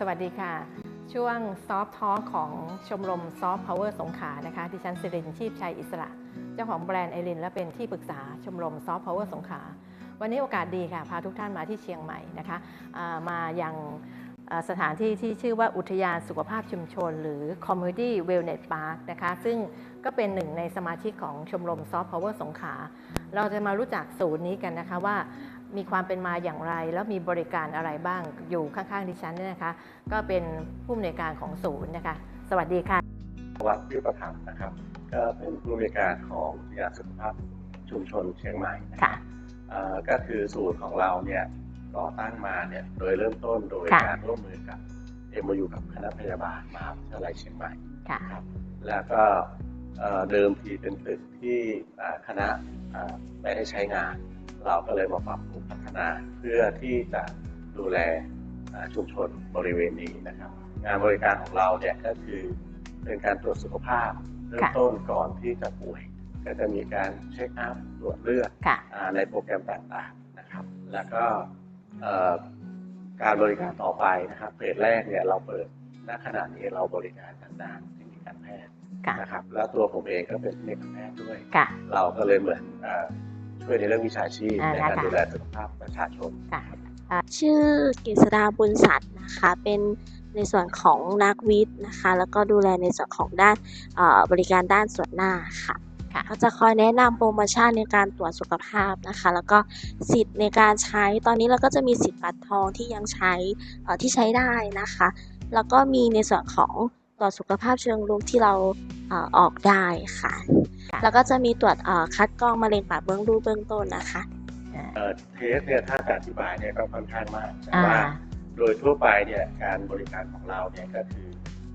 สวัสดีค่ะ ช่วงซอฟทอ l k ของชมรมซอฟต์พาวเวอร์สงขานะคะ ดิฉันสิรินชีพชัยอิสระ เจ้าของแบรนด์ไอรินและเป็นที่ปรึกษาชมรมซอฟต์พาวเวอร์สงขา วันนี้โอกาสดีค่ะ พาทุกท่านมาที่เชียงใหม่นะคะามายังอ่าสถานที่ที่ชื่อว่าอุทยานสุขภาพชุมชน หรือ Community Wellness Park นะคะ ซึ่งก็เป็นหนึ่งในสมาชิกของชมรมซอฟต์พาวเวอร์สงขา เราจะมารู้จักศูนย์นี้กันนะคะว่า มีความเป็นมาอย่างไร แล้วมีบริการอะไรบ้างอยู่ข้างๆดิฉันเนี่ยนะคะ ก็เป็นผู้อำนวยการของศูนย์นะคะ สวัสดีค่ะวัดวิประธรรมนะครับ ก็เป็นผู้บริการของวิทยาสุขภาพชุมชนเชียงใหม่นะค่ะเอ่อก็คือศูนย์ของเราเนี่ยก่อตั้งมาเนี่ยโดยเริ่มต้นโดยค่ะการร่วมมือกับเอ็มยูกับคณะพยาบาลมหาวิทยาลัยเชียงใหม่ค่ะครับแล้วก็เอ่อเดิมทีเป็นตึกที่อ่าคณะอ่าไม่ได้ใช้งาน เราก็เลยมาปรับปรุงพัฒนาเพื่อที่จะดูแลอ่าชุมชนบริเวณนี้นะครับ งานบริการของเราเนี่ยก็คือเป็นการตรวจสุขภาพเริ่มค่ะต้นก่อนที่จะป่วย ก็จะมีการเช็คอัพตรวจเลือดค่ะอ่าในโปรแกรมต่างๆนะครับ แล้วก็เอ่อการบริการต่อไปนะครับเฟสแรกเนี่ยเราเปิดณขณะนี้เราบริการทางด้านเทคนิคการแพทย์ค่ะนะครับ แล้วตัวผมเองก็เป็นเทคนิคการแพทย์ด้วยค่ะเราก็เลยเหมือนเอ่อ ช่วยในเรื่องวิชาชีพอ่าในการนะคะดูแลสุขภาพประชาชนค่ะชื่อกฤษดาบุญสัตว์นะคะเป็นในส่วนของนักวิทย์นะคะ แล้วก็ดูแลในส่วนของด้านเอ่อบริการด้านส่วนหน้าค่ะค่ะก็จะคอยแนะนำโปรโมชั่นในการตรวจสุขภาพนะคะ แล้วก็สิทธิ์ในการใช้ตอนนี้เราก็จะมีสิทธิ์บัตรทองที่ยังใช้เอ่อที่ใช้ได้นะคะ แล้วก็มีในส่วนของ ตรวจสุขภาพเชิงรุกที่เราเอ่อออกได้ค่ะค่ะ แล้วก็จะมีตรวจเอ่อคัดกรองมะเร็งปากเบื้องรูปเบื้องต้นนะคะเอ่อเทสเนี่ยถ้าจะอธิบายเนี่ยก็ค่อนข้างมากแต่อ่าว่าโดยทั่วไปเนี่ยการบริการของเราเนี่ยก็คือ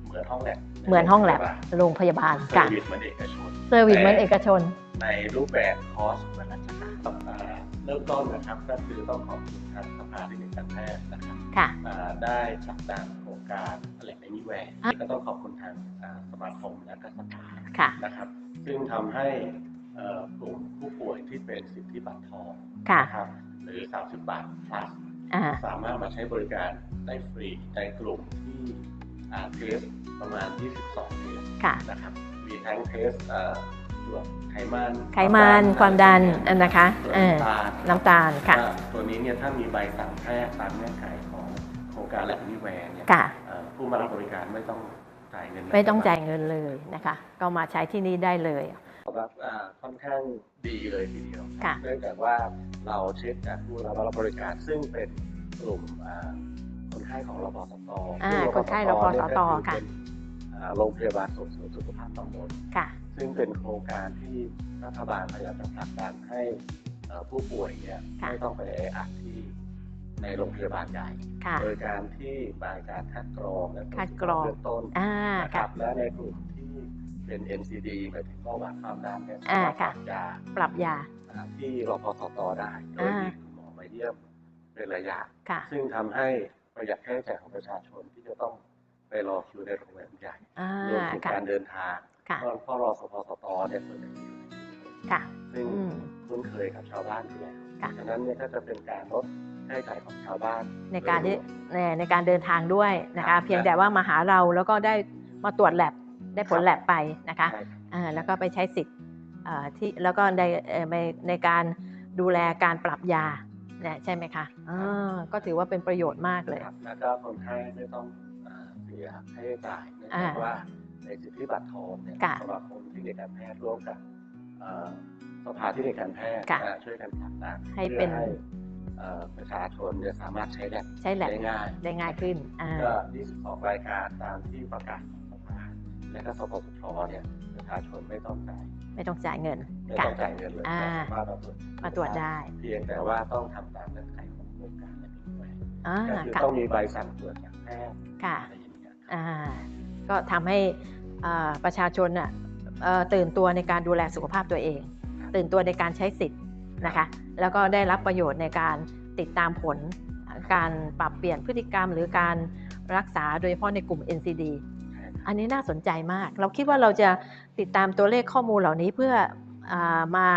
เหมือนห้องแลบเหมือนห้องแลบโรงพยาบาลเซอค่ะร์วิสเหมือนเอกชนเซอร์วิสเหมือนเอกชน ในรูปแบบคอร์สเหมือนราชการอ่าเริ่มต้นนะครับก็คือต้องขอบคุณทางสภาเทคนิคการแพทย์นะครับค่ะอ่าได้ผลักดันโครง การแหล่งในนิแวร์อะก็ต้องขอบคุณทางอ่าสมาคมและก็สภาค่ะนะครับ ซึ่งทำให้เอ่อกลุ่มผู้ป่วยที่เป็นสิทธิบัตรทองค่ะนะครับหรือ 30 บาท plus อ่าสามารถมาใช้บริการได้ฟรีในกลุ่มที่อ่าเทสประมาณ 22 เทสค่ะนะครับ มีทั้งเทสเอ่อตรวจไขมัน ไขมัน ความดันอันนะคะตรวจเออน้ำตาลน้ำตาล ค่ะว่าตัวนี้เนี่ยถ้ามีใบสั่งแพทย์ตามเงื่อนไขของโครงการแลบนิแวร์เนี่ยค่ะเอ่อ ผู้มารับบริการไม่ต้องจ่ายเงินไม่ต้องจ่ายเงินเลยนะคะ ก็มาใช้ที่นี่ได้เลยรับอ่าค่อนข้างดีเลยทีเดียวค่ะเนื่องจากว่าเราเช็คจากผู้รับรับบริการซึ่งเป็นกลุ่มอ่าคนไข้ของรพสตอ่าซึ่งคนไข้รพสตเนี่ยก็อค่ะเป็นอ่าโรงพยาบาลส่งเสริมสุขภาพตำบลค่ะ ซึ่งเป็นโครงการที่รัฐบาลพยายามจะผลักดันให้เอ่อผู้ป่วยเนี่ยค่ะไม่ต้องไปแออัดที่ ในโรงพยาบาลใหญ่ ค่ะ โดยการที่บางการคัดกรองและตวจคัดกรองเบื้องต้นอ่านะคค่ะรับและในกลุ่มที่เป็น NCD หมายถึงเบาหวานความดันเนี่ยอ่าสามารถค่ะปรับยาปรับยาอ่าที่รพสตได้โดยอ่ามีคุณหมอมาเยี่ยมเป็นระยะค่ะซึ่งทำให้ประหยัดค่าใช้จ่ายของประชาชนที่จะต้องไปรอคิวในโรงพยาบาลใหญ่อ่ารวมถึงค่ะการเดินทางค่ะเพราะเพราะรอสพสตเนี่ยส่วนใหญ่อยู่ในชุมชนค่ะซึ่งอืมคุ้นเคยกับชาวบ้านอยู่แล้วค่ะดังนั้นเนี่ยก็จะเป็นการลดค่าใช้จ่ายของชาวบ้านในการที่โดยรวมในในการเดินทางด้วยนะครัคะบเพียงแต่ว่ามาหาเราแล้วก็ได้มาตรวจแลบได้ผลครับแลบไปนะคะใช่ครับอ่าแล้วก็ไปใช้สิทธิ์อ่าที่แล้วก็ในเอ่อในในการดูแลการปรับยาเนี่ยใช่ไหมคะอ่าก็ถือว่าเป็นประโยชน์มากเลยครับแล้วก็คนไข้ไม่ต้องอ่าเสียค่าใช้จ่ายเนื่องอ่าจากว่าในสิทธิบัตรทองเนี่ยค่ะสมาคมเทคนิคการแพทย์ร่วมกับเอ่อสภาเทคนิคการแพทย์ค่ะอ่าช่วยกันผลักดันให้เป็นพื่อเอ่อ ประชาชนเนี่ยสามารถใช้แลบใช้แลบได้ง่ายได้ง่ายขึ้นอ่าก็22รายการตามที่ประกาศของสภาและก็สปสชเนี่ยประชาชนไม่ต้องจ่ายไม่ต้องจ่ายเงินไม่ค่ะต้องจ่ายเงินเลยอ่าแต่สามารถมาตรวจมาตรวจได้ เพียงแต่ว่าต้องทำตามเงื่อนไขของโครงการและนิแวร์อ่าก็คือค่ะต้องมีใบสั่งตรวจจากแพทย์ค่ะอะไรอย่างเงี้ยอ่าก็ทำให้อ่าประชาชนน่ะเอ่อตื่นตัวในการดูแลสุขภาพตัวเอง ตื่นตัวในการใช้สิทธิ์ นะคะ แล้วก็ได้รับประโยชน์ในการติดตามผล การปรับเปลี่ยนพฤติกรรม หรือการรักษาโดยเฉพาะในกลุ่ม NCD ใช่ครับอันนี้น่าสนใจมาก เราคิดว่าเราจะติดตามตัวเลขข้อมูลเหล่านี้เพื่ออามา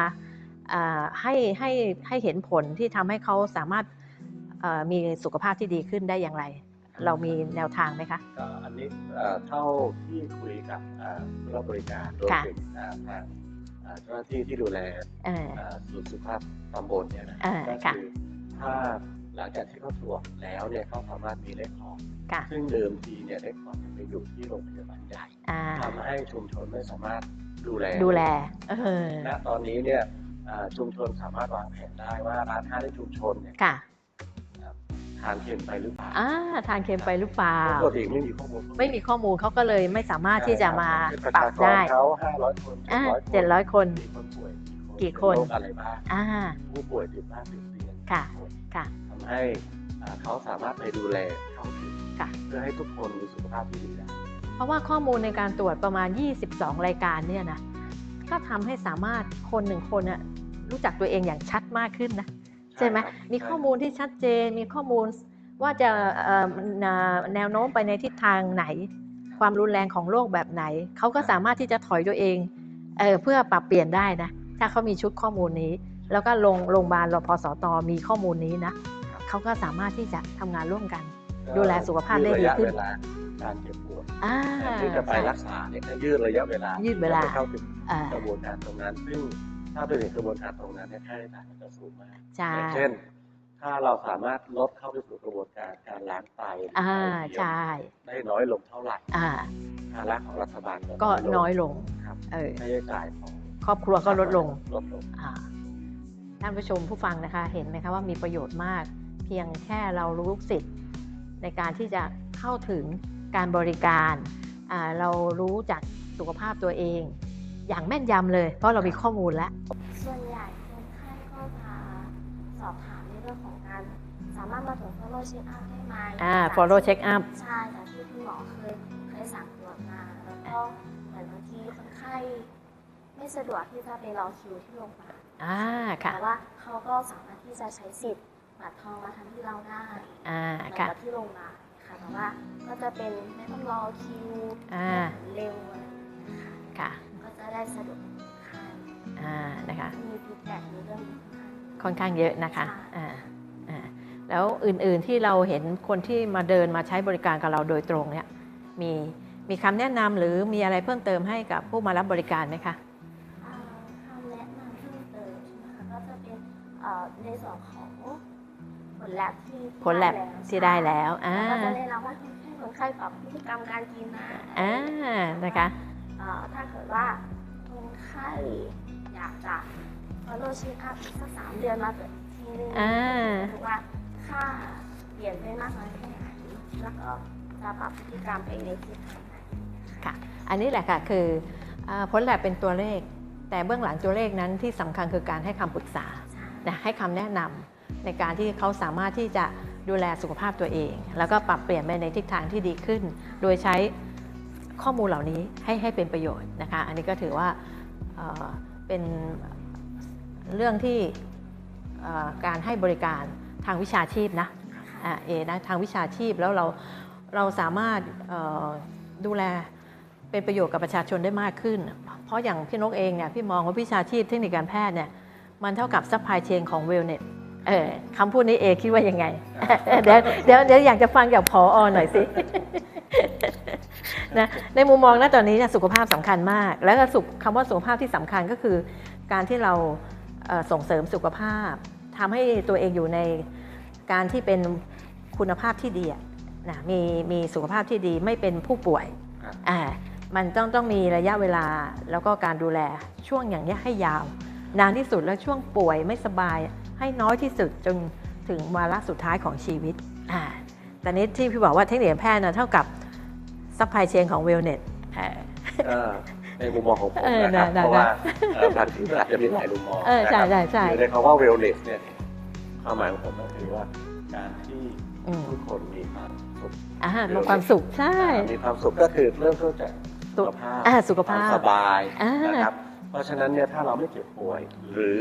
อ่าให้ให้ให้เห็นผลที่ทำให้เขาสามารถเอ่อมีสุขภาพที่ดีขึ้นได้อย่างไร เรามีแนวทางไหมคะก็อันนี้เอ่อเท่าที่คุยกับอ่าผู้รับบริการรวมค่ะถึงอ่าทางอ่า เจ้าหน้าที่ที่ดูแลเอออ่าศูนย์สุขภาพตำบลเนี่ยนะอ่าก็ค่ะคือถ้าหลังจากที่เขาตรวจแล้วเนี่ยเขาสามารถมีเลขของค่ะซึ่งเดิมทีเนี่ยเลขของจะไปอยู่ที่โรงพยาบาลใหญ่อ่าทำให้ชุมชนไม่สามารถดูแลดูแลเออณตอนนี้เนี่ยอ่าชุมชนสามารถวางแผนได้ว่าร้านค้าในชุมชนเนี่ยค่ะทานเค็มไปหรือเปล่าอ่าทานเค็มไปหรือเปล่าปกติไม่มีข้อมูลไม่มีข้อมูลเขาก็เลยไม่สามารถที่จะมาประปรัชาบกรได้เขาห้าร้อยคนอ่า700เจ็ดร้อยคนมีคนป่วยกี่คนเป็โรอะไรบ้างอ่าผู้ป่วยติดบ้านติดเตียงค่ะกี่นค่ะทำให้อ่าเขาสามารถไปดูแลเข้าถึงค่ะเพื่อให้ทุกคนมีสุขภาพที่ดีได้เพราะว่าข้อมูลในการตรวจประมาณ 22 รายการเนี่ยนะก็ทำให้สามารถคนหนึ่งคนน่ะรู้จักตัวเองอย่างชัดมากขึ้นนะ ใช่ไหมครับมีข้อมูลที่ชัดเจนมีข้อมูลว่าจะเอ่ออ่าแนวโน้มไปในทิศทางไหน ความรุนแรงของโรคแบบไหน เขาก็สามารถที่จะถอยตัวเองเออเพื่อปรับเปลี่ยนได้นะ ถ้าเขามีชุดข้อมูลนี้ แล้วก็โรงโรงพยาบาลรพสตมีข้อมูลนี้นะเขาก็สามารถที่จะทำงานร่วมกัน ดูแลสุขภาพได้ดีขึ้นยืระยะเวลาการเจ็บปวดอ่าแทนที่จะไปใช่รักษาเนี่ยให้ยืดระยะเวลายืดเวลาจะไปเข้าถึงอ่ากระบวนการตรงนั้นซึ่ง ถ้าไปถึงกระบวนการตรงนั้นเนี่ยค่าใช้จ่ายมันจะสูงมากใช่ อย่างเช่น ถ้าเราสามารถลดเข้าไปสู่กระบวนการการล้างไตหรืออ่า ไตเทียมใช่ ได้น้อยลงเท่าไหร่อ่า ภาระของรัฐบาลก็น้อยลง ครับเออ ค่าใช้จ่ายของครอบครัวก็ลดลง ลดลง อ่าท่านผู้ชมผู้ฟังนะคะเห็นไหมคะว่ามีประโยชน์มาก เพียงแค่เรารู้สิทธิ์ในการที่จะเข้าถึงการบริการอ่าเรารู้จักสุขภาพตัวเอง อย่างแม่นยำเลย เพราะเรามีข้อมูลแล้ว ส่วนใหญ่คนไข้ก็จะสอบถามในเรื่องของการสามารถมาตรวจ follow check up ได้ไหมอ่า follow check up ใช่จากที่คุณหมอเคยเคยสั่งตรวจมาแล้วก็เหมือนบางทีคนไข้ไม่สะดวกที่จะไปรอคิวที่โรงพยาบาลอ่าค่ะแต่ว่าเขาก็สามารถที่จะใช้สิทธิ์บัตรทองมาทำที่เราได้อ่าเหมือนค่ะกับที่โรงพยาบาลค่ะแต่ว่าก็จะเป็นไม่ต้องรอคิวอ่าเร็วอะไรอย่างเงี้ยค่ะค่ะ ก็จะได้สะดวกกับคนไข้อ่านะคะมีฟีดแบ็กในเรื่องนี้ค่อนข้างค่อนข้างเยอะนะคะใช่อ่าอ่าแล้วอื่นๆที่เราเห็นคนที่มาเดินมาใช้บริการกับเราโดยตรงเนี่ยมีมีคำแนะนำหรือมีอะไรเพิ่มเติมให้กับผู้มารับบริการไหมคะอ่าคำแนะนำเพิ่มเติมใช่ไหมคะก็จะเป็นเอ่อในส่วนของผลแลบที่ผลแลบที่ได้แล้วอ่าแล้วก็จะแนะนำว่าให้คนไข้ปรับพฤติกรรมการกินนะอ่านะคะเอ่อถ้าเกิดว่า คนไข้อยากจะ follow check up อีกสักสามเดือนมาตรวจอีกทีนึงอ่า ดูว่าค่าเปลี่ยนไปมากน้อยแค่ไหนแล้วก็จะปรับพฤติกรรมไปในทิศทางไหนค่ะ อันนี้แหละค่ะคืออาผลแลบเป็นตัวเลข แต่เบื้องหลังตัวเลขนั้นที่สำคัญคือการให้คำปรึกษา ใช่ นะให้คำแนะนำในการที่เขาสามารถที่จะดูแลสุขภาพตัวเอง แล้วก็ปรับเปลี่ยนไปในทิศทางที่ดีขึ้น โดยใช้ข้อมูลเหล่านี้ให้ให้เป็นประโยชน์นะคะ อันนี้ก็ถือว่า เป็นเรื่องที่การให้บริการทางวิชาชีพนะเอนะทางวิชาชีพแล้วเราเราสามารถดูแลเป็นประโยชน์กับประชาชนได้มากขึ้น เพราะอย่างพี่นกเองเนี่ยพี่มองว่าวิชาชีพเทคนิคการแพทย์เนี่ยมันเท่ากับซัพพลายเชนของเวลเน็ตเออคำพูดนี้เอคิดว่ายังไง เดี๋ยวเดี๋ยวอยากจะฟังจากพออหน่อยสิ นะในมุมมองนะตอนนี้เนี่ยสุขภาพสำคัญมาก แล้วก็สุขคำว่าสุขภาพที่สำคัญก็คือ การที่เราเอ่อส่งเสริมสุขภาพทำให้ตัวเองอยู่ในการที่เป็นคุณภาพที่ดีอะนะมีมีสุขภาพที่ดีไม่เป็นผู้ป่วยครับอ่ามันต้องต้องมีระยะเวลาแล้วก็การดูแลช่วงอย่างเนี้ยให้ยาว นานที่สุดแล้วช่วงป่วยไม่สบายให้น้อยที่สุดจนถึงวาระสุดท้ายของชีวิตอ่าแต่นี้ที่พี่บอกว่าเทคนิคการแพทย์นะเท่ากับ ซัพพลายเชนของเวลเน็ตก็ในมุมมองของผมเออนะครับได้เพราะว่าได้เอ่อบางทีมันอาจจะมีหลายมุมมองเออใช่นะครับใช่ใช่คือในคำว่า wellness เนี่ยความหมายของผมก็คือว่าการที่อืมทุกคนมีความสุขอ่ามีความสุขใช่มีความสุขก็คือเริ่มต้นจากสุขภาพอ่าสุขภาพความสบายอ่านนะครับเพราะฉะนั้นเนี่ยถ้าเราไม่เจ็บป่วย หรือ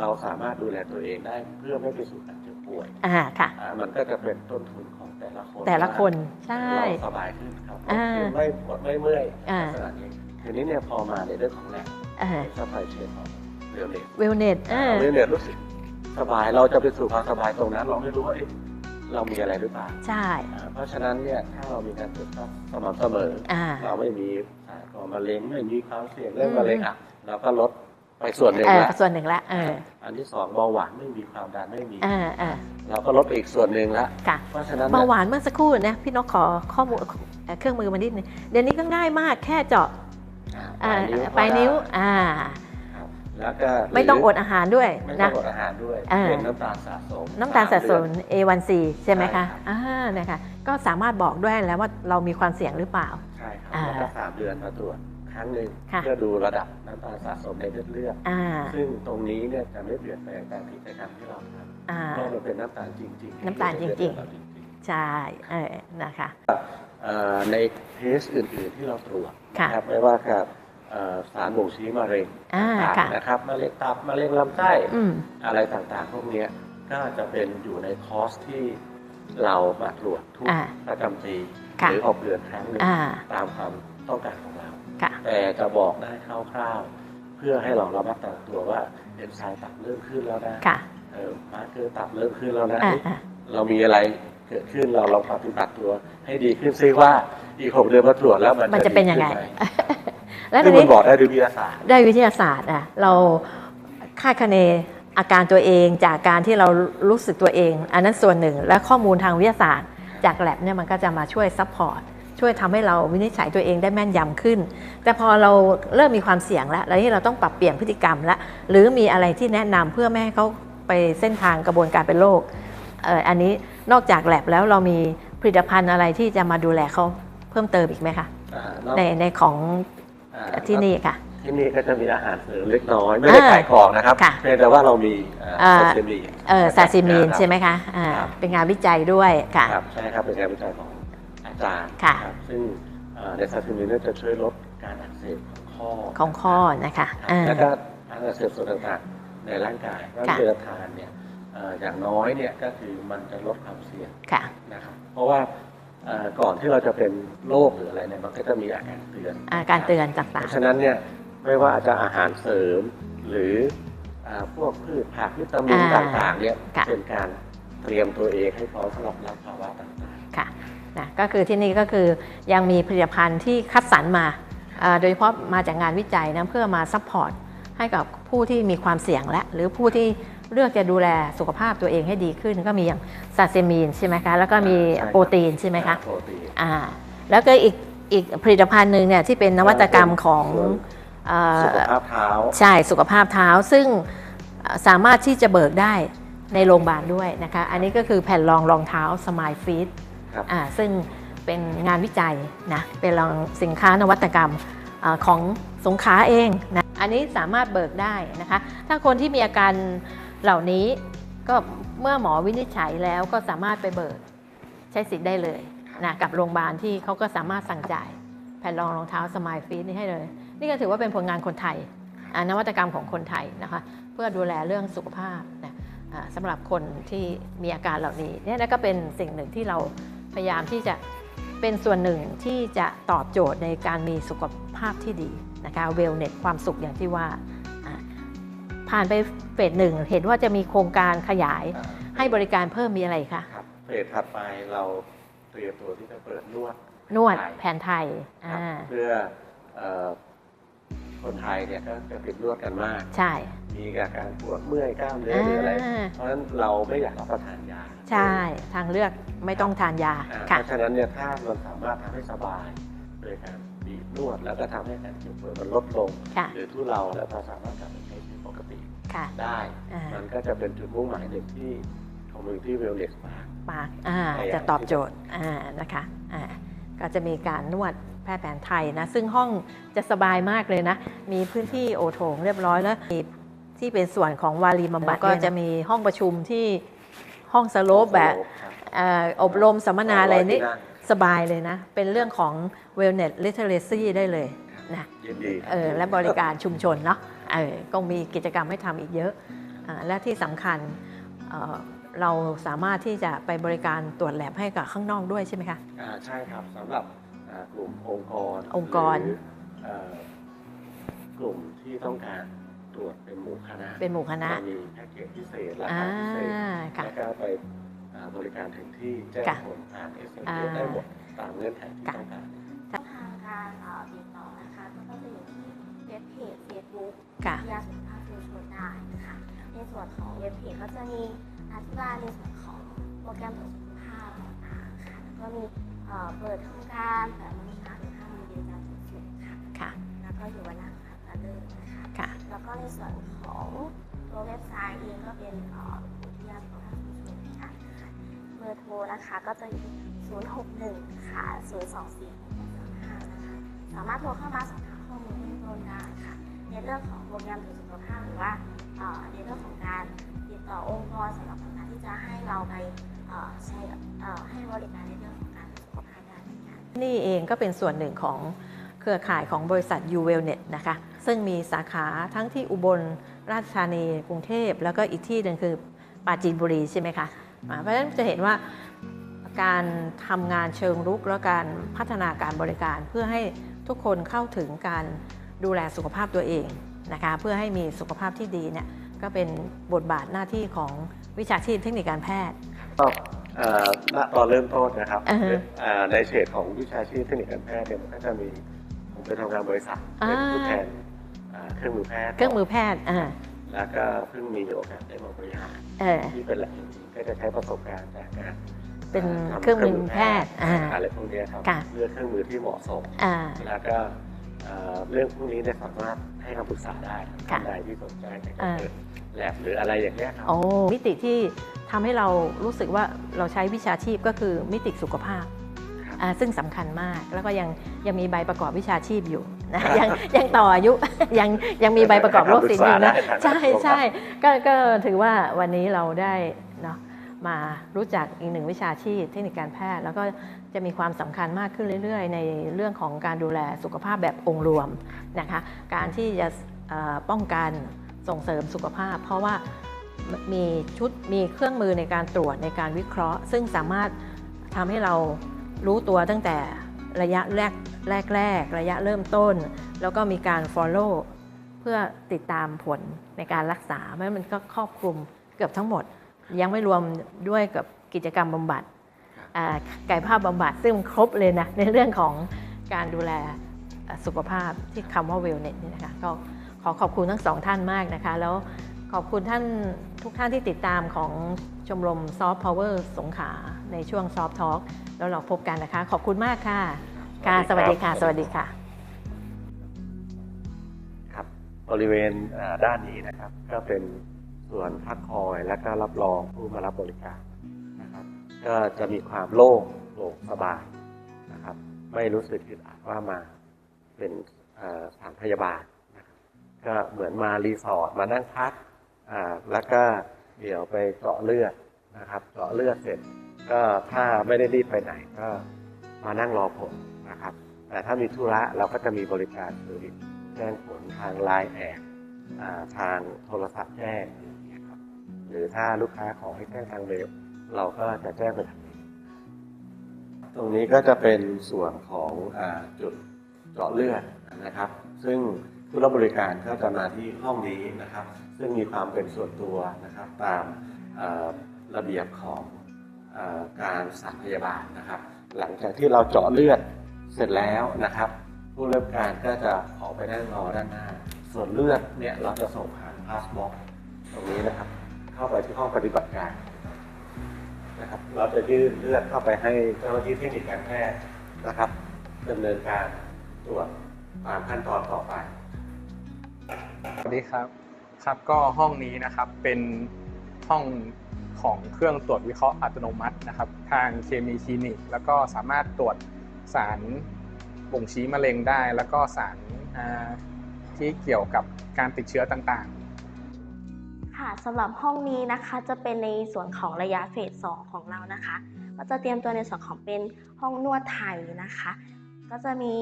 เราสามารถดูแลตัวเองได้เพื่อไม่ไปสู่การเจ็บป่วยอ่าค่ะอ่ามันก็จะเป็นต้นทุนของ แต่ละคนแต่ละคนใช่เราสบายขึ้นครับอ่าคือไม่ปวดไม่เมื่อยอ่าลักษณะนี้ทีนี้เนี่ยพอมาในเรื่องของแลบอ่าซัพพลายเชนของเรียลเนสเวลเน็ตอ่าเรียลเนสรู้สึกสบายเราจะไปสู่ความสบายตรงนั้นเราไม่รู้ว่าเอ๊ะเรามีอะไรหรือเปล่าใช่อ่าเพราะฉะนั้นเนี่ยถ้าเรามีการตรวจสอบสม่ำเสมออ่าเราไม่มีสารก่อมะเร็งไม่มีความเสี่ยงเรื่องอืมมะเร็งอะเราก็ลด ไปส่วนหนึ่งเออละส่วนหนึ่งละเอออันที่สองเบาหวานไม่มีความดันไม่มีเออเออเราก็ลดไปอีกส่วนหนึ่งละค่ะเพราะฉะนั้นเบาเนี่ยหวานเมื่อสักครู่นะพี่นกขอข้อมูลเอ่อเครื่องมือมานิดนึงเดี๋ยวนี้ก็ง่ายมากแค่เจาะอ่าเอ่อปลายนิ้วปลายนิ้วอ่าครับแล้วก็ไม่ต้องหรือดอาหารด้วยไม่ต้อนะงอดอาหารด้วยอ่าเป็นน้ำตาลสะสม น้ำตาลสะสมเดือน A1C ใช่ไหมใช่ครัคะบอ่านะคะก็สามารถบอกด้วยแล้วว่าเรามีความเสี่ยงหรือเปล่า ใช่ครับอ่าแล้วก็สามเดือนมาตรวจ ครั้งหนึ่งค่ะเพื่อดูระดับน้ำตาลสะสมในเลือดเลือดอ่าซึ่งตรงนี้เนี่ยจะไม่เปลี่ยนแปลงตามกิจกรรมที่เราทำอ่าเพราะมันเป็นน้ำตาลจริง ๆ น้ำตาลจริงๆที่เาจริงใช่เออนะคะๆเอ่อในเทสอื่น ๆที่เราตรวจค่ะนะครับไม่ว่ากับเอ่อสารบ่งชี้มะเร็งอ่าต่างค่ะๆนะครับมะเร็งตับมะเร็งลำไส้อืมอะไรต่างๆ พวกเนี้ยก็จะเป็นอยู่ในคอร์สที่เรามาตรวจทุกอ่าประจำปีค่ะหรือหกเดือนครั้งหนึ่งอ่าตามความต้องการของเราค่ะ แต่จะบอกได้คร่าวๆเพื่อให้เราระมัดระวังตัวว่าเอนไซม์ตับเริ่มขึ้นแล้วนะค่ะ เออมาร์เกอร์ตับเริ่มขึ้นแล้วนะอ่าเอ๊ะอ่าเรามีอะไรเกิดขึ้นเราลองปฏิบัติตัว ให้ดีขึ้นซิว่าอีกหกเดือนมาตรวจแล้วมันมันจะเป็นยังไง ดีขึ้หมแล้วตซึ่องนมันี้นบอกได้ด้วยวิทยาศาสตร์ ได้วิทยาศาสตร์อะเราคาดคะเนอาการตัวเองจากการที่เรารู้สึกตัวเอง อันนั้นส่วนหนึ่งและข้อมูลทางวิทยาศาสตร์ จากแลบเนี่ยมันก็จะมาช่วยซัพพอร์ต ช่วยทำให้เราวินิจฉัยตัวเองได้แม่นยำขึ้น แต่พอเราเริ่มมีความเสี่ยงแล้วแล้วที่เราต้องปรับเปลี่ยนพฤติกรรมแล้วหรือมีอะไรที่แนะนำเพื่อไม่ให้เขาไปเส้นทางกระบวนการเป็นโรคเอ่ออันนี้นอกจากแลบแล้วเรามีผลิตภัณฑ์อะไรที่จะมาดูแลเขาเพิ่มเติมอีกไหมคะอ่านอกในในของอ่าที่นี่ค่ะที่นี่ก็จะมีอาหารเสริมเล็กน้อยไม่ได้อ่าขายของนะครับค่ะเพียงแต่ว่าเรามีเอ่ออ่าซาซิมิเออซาซิมีนใช่ไหมคะอ่าครับเป็นงานวิจัยด้วยค่ะครับใช่ครับเป็นงานวิจัยของ อาจารย์ค่ะรับซึ่งเอ่อในซาซิมินเนี่ยจะช่วยลดการอักเสบของข้อของข้อนะคะครับอ่า แล้วก็การอักเสบส่วนต่างๆในร่างกายว่าค่ะเวลาทานเนี่ยเอ่ออย่างน้อยเนี่ยก็คือมันจะลดความเสี่ยงค่ะ นะครับเพราะว่าเอ่อก่อนที่เราจะเป็นโรคหรืออะไรเนี่ยมันก็จะมีอาการเตือน อาการเตือนต่าเพงราะฉะนั้นเนี่ยไม่ว่าจะอาหารเสริม หรืออ่าพวกพืชผักวิตามินอ่าต่างๆเนี่ยค่ะ เป็นการเตรียมตัวเองให้พร้อมสำหรับรับภาวะต่างๆค่ะ นะก็คือที่นี่ก็คือยังมีผลิตภัณฑ์ที่คัดสรรมาอ่าโดยเฉพาะมาจากงานวิจัยนะเพื่อมาซัพพอร์ตให้กับผู้ที่มีความเสี่ยงและ หรือผู้ที่เลือกจะดูแลสุขภาพตัวเองให้ดีขึ้น ก็มีอย่างซาเซมีนใช่ไหมคะแล้วก็มีโปรตีนใช่ๆไหมคะโปรตีนอ่าแล้วก็อีกอีกผลิตภัณฑ์หนึ่งเนี่ยที่เป็นนวัตกรรมของเอ่อสุขภาพเท้าใช่สุขภาพเท้าซึ่งเอ่อสามารถที่จะเบิกได้ในโรงพยาบาลด้วยนะคะ อันนี้ก็คือแผ่นรองรองเท้าสมายฟีด ครับอ่าซึ่งเป็นงานวิจัยนะเป็นรองสินค้านวัตกรรมอของสงขาเองนะอันนี้สามารถเบิกได้นะคะ ถ้าคนที่มีอาการเหล่านี้ก็เมื่อหมอวินิจฉัยแล้วก็สามารถไปเบิกใช้สิทธิ์ได้เลยนะกับโรงพยาบาลที่เขาก็สามารถสั่งจ่ายแผ่นรองรองเท้าสมายฟีดนี่ให้เลย นี่ก็ถือว่าเป็นผลงานคนไทยนวัตกรรมของคนไทยนะคะเพื่อดูแลเรื่องสุขภาพนะสำหรับคนที่มีอาการเหล่านี้เนี่ยนะก็เป็นสิ่งหนึ่งที่เรา พยายามที่จะเป็นส่วนหนึ่งที่จะตอบโจทย์ในการมีสุขภาพที่ดีนะคะเวลเน็ตความสุขอย่างที่ว่าอ่าผ่านไปเฟสหนึ่งเห็นว่าจะมีโครงการขยายอ่าให้บริการเพิ่มมีอะไรอีกคะครับเฟสถัดไปเราเตรียมตัวที่จะเปิดนวดนวดไทยแผนไทยครับอ่าเพื่อเอ่อคนไทยเนี่ยก็จะติดนวดกันมากใช่ มีอาการปวดเมื่อยกล้ามเนื้อหรืออะไร อ่า เพราะฉะนั้นเราไม่อยากรับประทานยาใช่ทางเลือกไม่ต้องทานยาอ่าเพค่ะราะฉะนั้นเนี่ยถ้ามันสามารถทำให้สบายโดยการบีบนวดแล้วก็ทำให้การเจ็บปวดมันลดลง ค่ะ หรือทุเลาแล้วเราสามารถกลับไปใช้ชีวิตปกติค่ะ ได้ อ่า มัมันก็จะเป็นจุดมุ่งหมายหนึ่งที่ community wellness มาปากอ่าพยายาม จะตอบโจทย์อ่านะคะอ่าก็จะมีการนวดแพทย์แผนไทยนะ ซึ่งห้องจะสบายมากเลยนะ มีพื้นที่โอโถงเรียบร้อยแล้ว มี ที่เป็นส่วนของวารีบำบัดก็จะมีห้องประชุมที่ห้องสโลปแบบครับเอ่ออบรมสัมมนาอะไรนี่ที่งสบายเลยนะ เป็นเรื่องของ wellness literacy ได้เลยนะยินดีเออและบริการชุมชนเนาะเออก็มีกิจกรรมให้ทำอีกเยอะอ่าและที่สำคัญเอ่อเราสามารถที่จะไปบริการตรวจแลบให้กับข้างนอกด้วยใช่ไหมคะอ่าใช่ครับสำหรับอ่ากลุ่มองค์กรองค์กรหเอ่อกลุ่มที่ต้องการ ตรวจเป็นหมู่คณะเป็นหมู่คณะเรามีแพ็กเกจพิเศษราอ่าคาพิเศษค่ะแล้วก็ไปอ่าบริการถึงที่แจ้งค่ะผลผ่าน s อ่าอได้หมดตามเงื่อนไขที่ค่ะต้องการช่องทางการเอ่อติดต่อนะคะก็จะอยู่ที่เว็บเพจ Facebook ค่ะยาสุขภาพชุมชนได้ค่ะในส่วนของเว็บเพจก็จะมีอธิบายในส่วนของโปรแกรมตรวจสุขภาพต่างๆค่ะแล้วก็มีเอ่อเปิดทำการแต่โมงเช้าถึงห้าโมงเย็นจันทร์ถึงศุกร์ค่ะค่ะ แล้วก็อยู่วันอังคารพฤหัสนะ คะค่ะ แล้วก็ในส่วนของตัวเว็บไซต์เองก็เป็นเอ่ออุทยานสุขภาพชุมชนเหมือนกันค่ะเบอร์โทรนะคะก็จะอยู่061 ค่ะ 024นะคะสามารถโทรเข้ามาสอบถามข้อมูลเบื้องต้นได้ค่ะ ในเรื่องของโปรแกรมตรวจสุขภาพหรือว่าเอ่อในเรื่องของการติดต่อองค์กรสำหรับการที่จะให้เราไปเอ่อใช้เอ่อให้บริการในเรื่องของการตรวจสุขภาพได้เหมือนกันนี่เองก็เป็นส่วนหนึ่งของ เครือข่ายของบริษัท u w e l n e t นะคะ ซึ่งมีสาขาทั้งที่อุบลราชธานีกรุงเทพ แล้วก็อีกที่หนึ่งคือปราจีนบุรีใช่ไหมคะอ่าเพราะฉะนั้นจะเห็นว่าการทำงานเชิงรุกและการพัฒนาการบริการ เพื่อให้ทุกคนเข้าถึงการดูแลสุขภาพตัวเองนะคะเพื่อให้มีสุขภาพที่ดีเนี่ยก็เป็นบทบาทหน้าที่ของวิชาชีพเทคนิคการแพทย์ก็เอ่อณตอนเริ่มต้นนะครับอ่าฮะเอ่อในเฉดของวิชาชีพเทคนิคการแพทย์เนี่ยมันก็จะมีผม ไปทำงานบริษัทอ่าเป็นผู้แทนอ่าเครื่องมือแพทย์ เครื่องมือแพทย์อ่าแล้วก็เพิ่งมีโอกาสได้มาบริหารเออที่เป็นแหล่งจริงๆก็จะใช้ประสบการณ์จากการเป็นทำเครื่องมือแพทย์อ่าอะไรพวกเนี้ยครับค่ะเลือกเครื่องมือที่เหมาะสมอ่าแล้วก็เอ่อเรื่องพวกนี้เนี่ยสามารถให้คำปรึกษาได้ค่ะท่านใดที่สนใจในการอ่าเปิดแลบหรืออะไรอย่างเงี้ยครับโอ้มิติที่ทำให้เรารู้สึกว่าเราใช้วิชาชีพก็คือมิติสุขภาพครับอ่า ซึ่งสำคัญมากแล้วก็ยังยังมีใบประกอบวิชาชีพอยู่นะยังยังต่ออายุยังยังมีใบประกอบโรคศิลป์อยู่นะให้คำปรึกษาได้ใช่ใช่ก็ก็ถือว่าวันนี้เราได้เนาะมารู้จักอีกหนึ่งวิชาชีพเทคนิคการแพทย์ แล้วก็จะมีความสำคัญมากขึ้นเรื่อย ๆ ในเรื่องของการดูแลสุขภาพแบบองค์รวมนะคะการที่จะเอ่อป้องกันส่งเสริมสุขภาพ เพราะว่ามีชุดมีเครื่องมือในการตรวจในการวิเคราะห์ ซึ่งสามารถทำให้เรา รู้ตัวตั้งแต่ระยะแรกแรกแรกระยะเริ่มต้น แล้วก็มีการ follow เพื่อติดตามผลในการรักษาเพราะฉะนั้นมันก็ครอบคลุมเกือบทั้งหมด ยังไม่รวมด้วยกับกิจกรรมบำบัดอ่ากายภาพบำบัดซึ่งครบเลยนะ ในเรื่องของการดูแลอ่าสุขภาพที่คำว่า wellness นี่นะคะก็ขอขอบคุณทั้งสองท่านมากนะคะ แล้วขอบคุณท่านทุกท่านที่ติดตามของ ชมรม Soft Power สงขลาในช่วง Soft Talk แล้วเราพบกันนะคะ ขอบคุณมากค่ะค่ะสวัสดีค่ะ สวัสดีค่ะ ครับบริเวณเอ่อด้านนี้นะครับ ก็เป็นส่วนพักคอยและก็รับรองผู้มารับบริการนะครับ ก็จะมีความโล่งโปร่งสบายนะครับ ไม่รู้สึกอึดอัดว่ามาเป็นเอ่อสถานพยาบาลนะครับก็เหมือนมารีสอร์ทมานั่งพักอ่าแล้วก็ เดี๋ยวไปเจาะเลือดนะครับ เจาะเลือดเสร็จ ก็ถ้าไม่ได้รีบไปไหนก็มานั่งรอผลนะครับ แต่ถ้ามีธุระเราก็จะมีบริการคือแจ้งผลทางไลน์แอดทางโทรศัพท์แจ้งครับหรือถ้าลูกค้าขอให้แจ้งทางเร็วเราก็จะแจ้งไปทางนี้ตรงนี้ก็จะเป็นส่วนของอจุดเจาะเลือดนะครับ ซึ่งผู้รับบริการก็จะมาที่ห้องนี้นะครับ ซึ่งมีความเป็นส่วนตัวนะครับตามระเบียบของอการสถานพยาบาลนะครับ หลังจากที่เราเจาะเลือดเสร็จแล้วนะครับ ผู้รับการก็จะออกไปนั่งรอด้านหน้า ส่วนเลือดเนี่ยเราจะส่งผ่านพาสบ็อกตรงนี้นะครับ เข้าไปที่ห้องปฏิบัติการนะครับ เราจะยื่นเลือดเข้าไปให้เจ้าหน้าที่เทคนิคการแพทย์นะครับดำเนินการตรวจตามขั้นตอนต่อไปสวัสดีครับ ครับก็ห้องนี้นะครับเป็นห้องของเครื่องตรวจวิเคราะห์อัตโนมัตินะครับ ทางเคมีคลินิก แล้วก็สามารถตรวจสารบ่งชี้มะเร็งได้ แล้วก็สารที่เกี่ยวกับการติดเชื้อต่างๆ ค่ะสำหรับห้องนี้นะคะจะเป็นในส่วนของระยะเฟสสองของเรานะคะ ก็จะเตรียมตัวในส่วนของเป็นห้องนวดไทยนะคะ ก็จะมี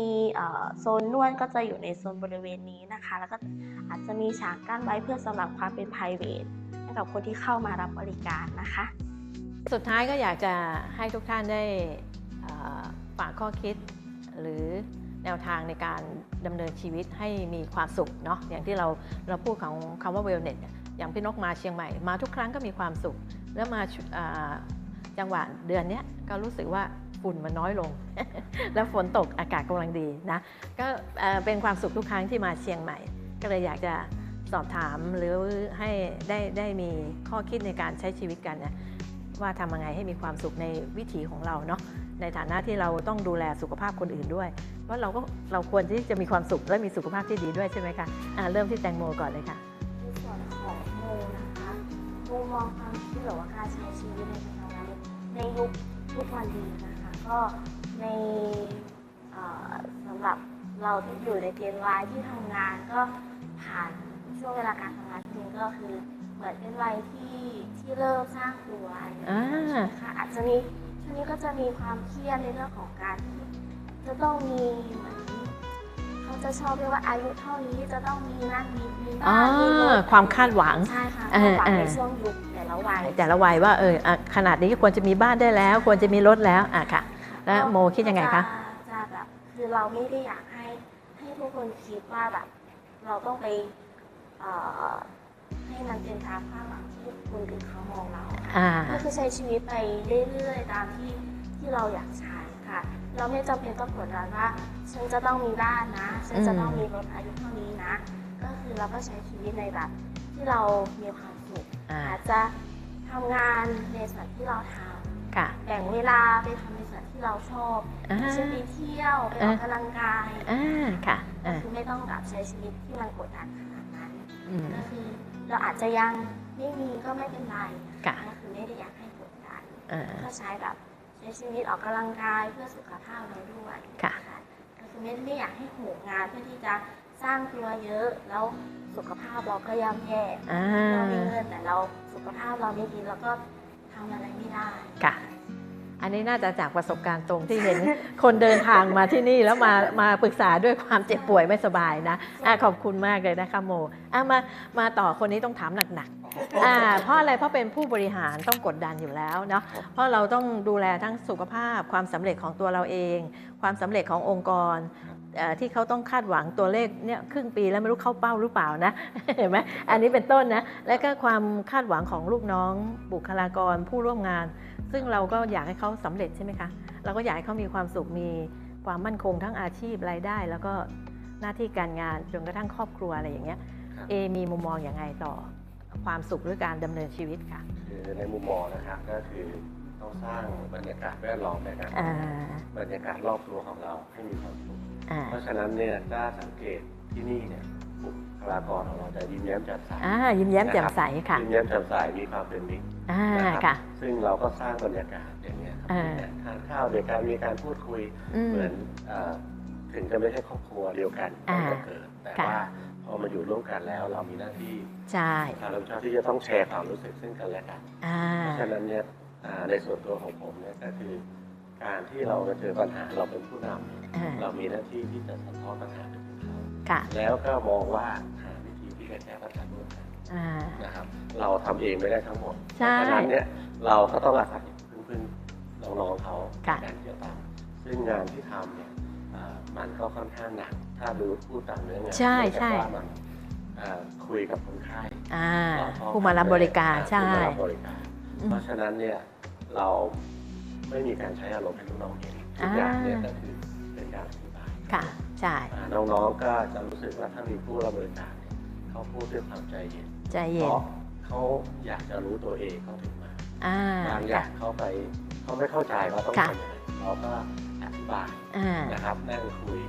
โซนนวดก็จะอยู่ในโซนบริเวณนี้นะคะ แล้วก็อาจจะมีฉากกั้นไว้เพื่อสำหรับความเป็น p r i v a t ให้กับคนที่เข้ามารับบริการนะคะ สุดท้ายก็อยากจะให้ทุกท่านได้ฝากข้อคิดหรือแนวทางในการดำเนินชีวิตให้มีความสุขเนาะอย่างที่เราเราพูดของคำว่า wellness เนี่ยอย่างพี่นกมาเชียงใหม่มาทุกครั้งก็มีความสุข แล้วมาจังหวะเดือนนี้ก็รู้สึกว่า ฝุ่นมันน้อยลง แล้วฝนตกอากาศกำลังดีนะก็เป็นความสุขทุกครั้งที่มาเชียงใหม่ ก็เลยอยากจะสอบถามหรือให้ได้ได้มีข้อคิดในการใช้ชีวิตกันนะว่าทำยังไงให้มีความสุขในวิถีของเราเนาะในฐานะที่เราต้องดูแลสุขภาพคนอื่นด้วยเพราเราก็เราควรที่จะมีความสุขและมีสุขภาพที่ดีด้วยใช่ไหมคะอ่าเริ่มที่แตงโมก่อนเลยค่ะในส่วนของโมนะคะโมมองความคิดหรือว่าการใช้ชีวิตในปัจจุบันในยุคทุกวันนี้นะ ก็ในเอ่อสำหรับเราที่อยู่ในเจนวายที่ทำงานก็ผ่านช่วงเวลาการทำงานจริงก็คือเหมือนเป็นวัยที่ที่เริ่มสร้างตัวอะไรอย่างเงี้ยค่ะอาจจะมีช่วงนี้ก็จะมีความเครียดในเรื่องของการที่จะต้องมีเหมือนเขาจะชอบเรียกว่าอายุเท่านี้จะต้องมีนั่นมีมีอ่าบ้านมีรถความคาดหวังใช่ค่ะเอคาอดหวังเออในช่วงยุคแต่ละวัยแต่ละวัยว่าเอออะขนาดนี้ควรจะมีบ้านได้แล้ว ควรจะมีรถแล้วอะค่ะ แล้วโมคิดยังไงคะจจะแบบคือเราไม่ได้อยากให้ให้ทุกคนคิดว่าแบบ เราต้องไปเอ่อให้มันเป็นตามภาพหวังที่คนอื่นเขามองเราอ่าก็คือใช้ชีวิตไปเรื่อยๆตามที่ที่เราอยากใช้ค่ะ เราไม่จำเป็นต้องกดดันว่า ฉันจะต้องมีบ้านนะ ฉันจะต้องมีรถอายุเท่านี้นะ ก็คือเราก็ใช้ชีวิตในแบบที่เรามีความสุขอ่าอาจจะทำงานในส่วนที่เราทค่ะำแบ่งเวลาไปทำในส่วน ที่เราชอบอ่า เช่นไปเที่ยวไปออกกำลังกายอ่าค่ะก็อ่าคือไม่ต้องแบบใช้ชีวิตที่มันกดดันขนาดนั้นอืมก็คือเราอาจจะยังไม่มีก็ไม่เป็นไรค่ะก็คือไม่ได้อยากให้กดดัน อ่า ก็ใช้แบบใช้ชีวิตออกกำลังกายเพื่อสุขภาพเราด้วยค่ะ ก็คือไม่ไม่อยากให้โหมงานเพื่อที่จะสร้างตัวเยอะ แล้วสุขภาพเราก็ย่ำแย่อ่าเรามีเงินแต่เราสุขภาพเราไม่ดีเราก็ทำอะไรไม่ได้ ค่ะ อันนี้น่าจะจากประสบการณ์ตรงที่เห็น คนเดินทางมาที่นี่แล้วมามาปรึกษาด้วยความเจ็บป่วยไม่สบายนะอะขอบคุณมากเลยนะคะโมอะมามาต่อคนนี้ต้องถามหนักๆอ่าเพราะอะไรเพราะเป็นผู้บริหารต้องกดดันอยู่แล้วเนาะเพราะเราต้องดูแลทั้งสุขภาพความสำเร็จของตัวเราเอง ความสำเร็จขององค์กรที่เขาต้องคาดหวังตัวเลขเนี่ยครึ่งปีแล้วไม่รู้เข้าเป้าหรือเปล่านะเห็นไหมอันนี้เป็นต้นนะและก็ความคาดหวังของลูกน้องบุคลากรผู้ร่วมงาน ซึ่งเราก็อยากให้เขาสำเร็จใช่ไหมคะเราก็อยากให้เขามีความสุขมีความมั่นคงทั้งอาชีพรายได้ แล้วก็หน้าที่การงานจนกระทั่งครอบครัวอะไรอย่างเงี้ยครับเอมีมุมมองอย่างไงต่อความสุขหรือการดำเนินชีวิตค่ะคือในมุมมองนะครับก็คือต้องสร้างบรรยากาศแวดล้อมในการอ่าบรรยากาศรอบตัวของเราให้มีความสุขอ่าเพราะฉะนั้นเนี่ยถ้าสังเกตที่นี่เนี่ยบุค ลากรของเราจะยิ้มแย้มแจ่มใสอ่ายิ้มแย้มแจ่มใสค่ะยิ้มแย้มแจ่มใสมีความเป็นมิตรอ่านะครับค่ะ ซึ่งเราก็สร้างบรรยากาศอย่างเงี้ยครับอ่าเนี่ยทานข้าวเดียวกันมีการพูดคุยอืมเหมือนเอ่อถึงจะไม่ใช่ครอบครัวเดียวกันอ่าตั้งแต่เกิดแต่ค่ะว่าพอมาอยู่ร่วมกันแล้วเรามีหน้าที่ใช่ความรับผิดชอบที่จะต้องแชร์ความรู้สึกซึ่งกันและกันอ่าเพราะฉะนั้นเนี่ยอ่าในส่วนตัวของผมเนี่ยก็คือ การที่เราจะเจอปัญหาเราเป็นผู้นำเนี่ยอ่าเรามีหน้าที่ที่จะสะท้อนปัญหาไปถึงเขา ค่ะ แล้วก็มองว่าหาวิธีที่จะแก้ปัญหาร่วมกันอ่า นะครับเราทำเองไม่ได้ทั้งหมดใช่เพราะฉะนั้นเนี่ยเราก็ต้องอาศัยพึ่งๆน้องๆเขาค่ะ ในการที่จะทำซึ่งงานที่ทำเนี่ยอ่ามันก็ค่อนข้างหนักถ้าดูพูดตามเนื้องานใช่เนื่องจากใช่ว่ามันอ่าคุยกับคนไข้ อ่าเราก็ผู้มารับบริการอ่ใช่ ผู้มารับบริการ อืมเพราะฉะนั้นเนี่ยเราไม่มีการใช้อารมณ์ให้ลูกน้องเห็นทุกอย่างเนี่ยก็คือเป็นการอธิบายค่ะ ใช่ อ่าน้องๆก็จะรู้สึกว่าถ้ามีผู้รับบริการเนี่ยเขาพูดด้วยความใจเย็นใจเพเย็นราะเขาอยากจะรู้ตัวเองเขาถึงมาอ่าบางอย่างเขาไปเขาไม่เข้าใจว่าต้องค่ะ ทำยังไงเราก็อธิบายอ่า นะครับนั่งคุย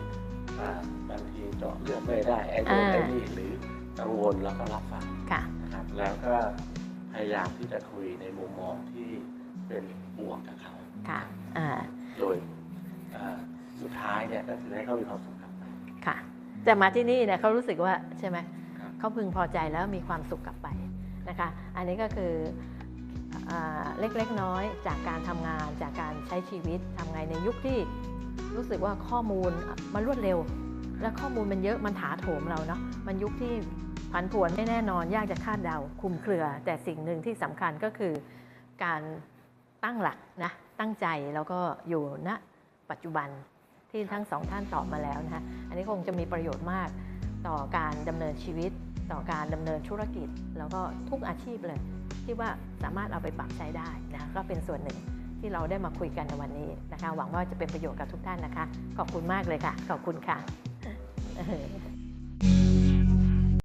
อ่าบางทีเจาะเลือดไม่ได้ไอ้นู่นอ่า ไอ้นี่หรือกังวลแล้วก็รับฟัง ค่ะ นะครับแล้วก็พยายามที่จะคุยในมุมมองที่เป็นบวกกับเขา ค่ะอ่าโดยเอ่อสุดท้ายเนี่ยก็คือให้เขามีความสุขกลับไปค่ะ แต่มาที่นี่เนี่ยเขารู้สึกว่าใช่ไหมครับเขาพึงพอใจแล้วมีความสุขกลับไปนะคะ อันนี้ก็คืออ่าเล็กๆน้อยๆจากการทำงานจากการใช้ชีวิตทำไงในยุคที่รู้สึกว่าข้อมูลมันรวดเร็ว และข้อมูลมันเยอะมันถาโถมเราเนาะมันยุคที่ผันผวนไม่แน่นอนยากจะคาดเดาคลุมเครือ แต่สิ่งหนึ่งที่สำคัญก็คือการตั้งหลักนะตั้งใจแล้วก็อยู่ณปัจจุบัน ที่ทั้งสองท่านตอบมาแล้วนะคะอันนี้คงจะมีประโยชน์มากต่อการดำเนินชีวิต ต่อการดำเนินธุรกิจ แล้วก็ทุกอาชีพเลย ที่ว่าสามารถเอาไปปรับใช้ได้นะก็เป็นส่วนหนึ่งที่เราได้มาคุยกันในวันนี้นะคะ หวังว่าจะเป็นประโยชน์กับทุกท่านนะคะ ขอบคุณมากเลยค่ะ ขอบคุณค่ะ